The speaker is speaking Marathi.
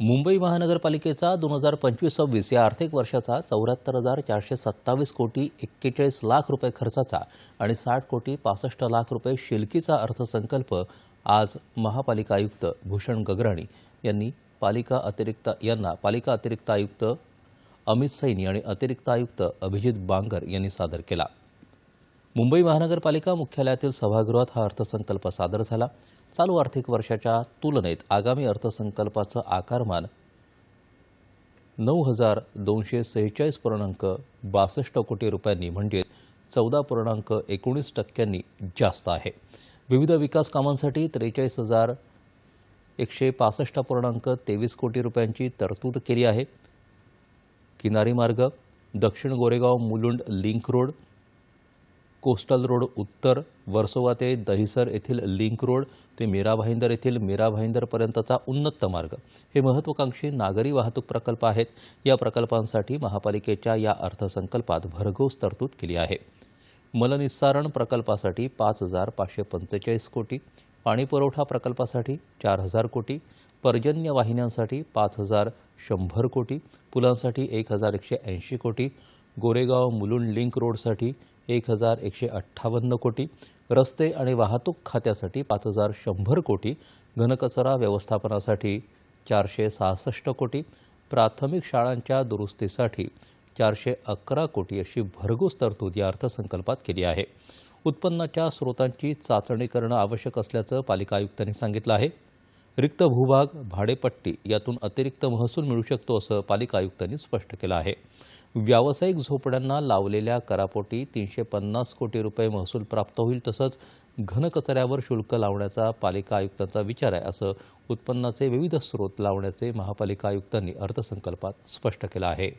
मुंबई महानगरपालिकेचा दोन हजार पंचवीस सव्वीस या आर्थिक वर्षाचा चौऱ्याहत्तर हजार चारशे सत्तावीस कोटी एक्केचाळीस लाख रुपये खर्चाचा आणि साठ कोटी पासष्ट लाख रुपये शिलकीचा अर्थसंकल्प आज महापालिका आयुक्त भूषण गगराणी यांनी पालिका अतिरिक्त यांना पालिका अतिरिक्त आयुक्त अमित सैनी आणि अतिरिक्त आयुक्त अभिजित बांगर यांनी सादर केला. मुंबई महानगरपालिका मुख्यालयातील सभागृहात हा अर्थसंकल्प सादर झाला. चालू आर्थिक वर्षाच्या तुलनेत आगामी अर्थसंकल्पाचं आकारमान नऊ हजार दोनशे सेहेचाळीस पूर्णांक बासष्ट कोटी रुपयांनी म्हणजेच चौदा पूर्णांक एकोणीस टक्क्यांनी जास्त आहे. विविध विकास कामांसाठी त्रेचाळीस हजार एकशे पासष्ट पूर्णांक तेवीस कोटी रुपयांची तरतूद केली आहे. किनारी मार्ग दक्षिण Goregaon Mulund link road coastal road उत्तर वर्सोवा ते दहिसर येथील लिंक रोड ते मीरा भाईंदर येथील मीरा भाईंदरपर्यंतचा उन्नत मार्ग. हे महत्त्वाकांक्षी नागरी वाहतूक प्रकल्प आहेत. या प्रकल्पांसाठी महापालिकेच्या या अर्थसंकल्पात भरघोस तरतूद केली आहे. मलनिस्सारण प्रकल्पासाठी पाच हजार पाचशे पंचेचाळीस कोटी पाणीपुरवठा प्रकल्पासाठी चार हजार कोटी पर्जन्य वाहिन्यांसाठी पाच हजार शंभर कोटी पुलांसाठी एक हजार एकशे ऐंशी कोटी गोरेगाव मुलुंड लिंक रोडसाठी एक हजार एकशे अठ्ठावन्न कोटी रस्ते आणि वाहतूक खात्यासाठी पाच हजार शंभर कोटी घनकचरा व्यवस्थापनासाठी चारशे सहासष्ट कोटी प्राथमिक शाळांच्या दुरुस्तीसाठी चारशे अकरा कोटी अशी भरघोस तरतूद या अर्थसंकल्पात केली आहे. उत्पन्नाच्या स्रोतांची चाचणी करणं आवश्यक असल्याचं पालिका आयुक्तांनी सांगितलं आहे. रिक्त भूभाग भाडेपट्टी यातून अतिरिक्त महसूल मिळू शकतो असं पालिका आयुक्तांनी स्पष्ट केलं आहे. व्यावसायिक झोपड्यांना लावलेल्या करापोटी तीनशे पन्नास कोटी रुपये महसूल प्राप्त होईल तसंच घनकचऱ्यावर शुल्क लावण्याचा पालिका आयुक्तांचा विचार आहे असं उत्पन्नाचे विविध स्रोत लावण्याचे महापालिका आयुक्तांनी अर्थसंकल्पात स्पष्ट केलं आहे.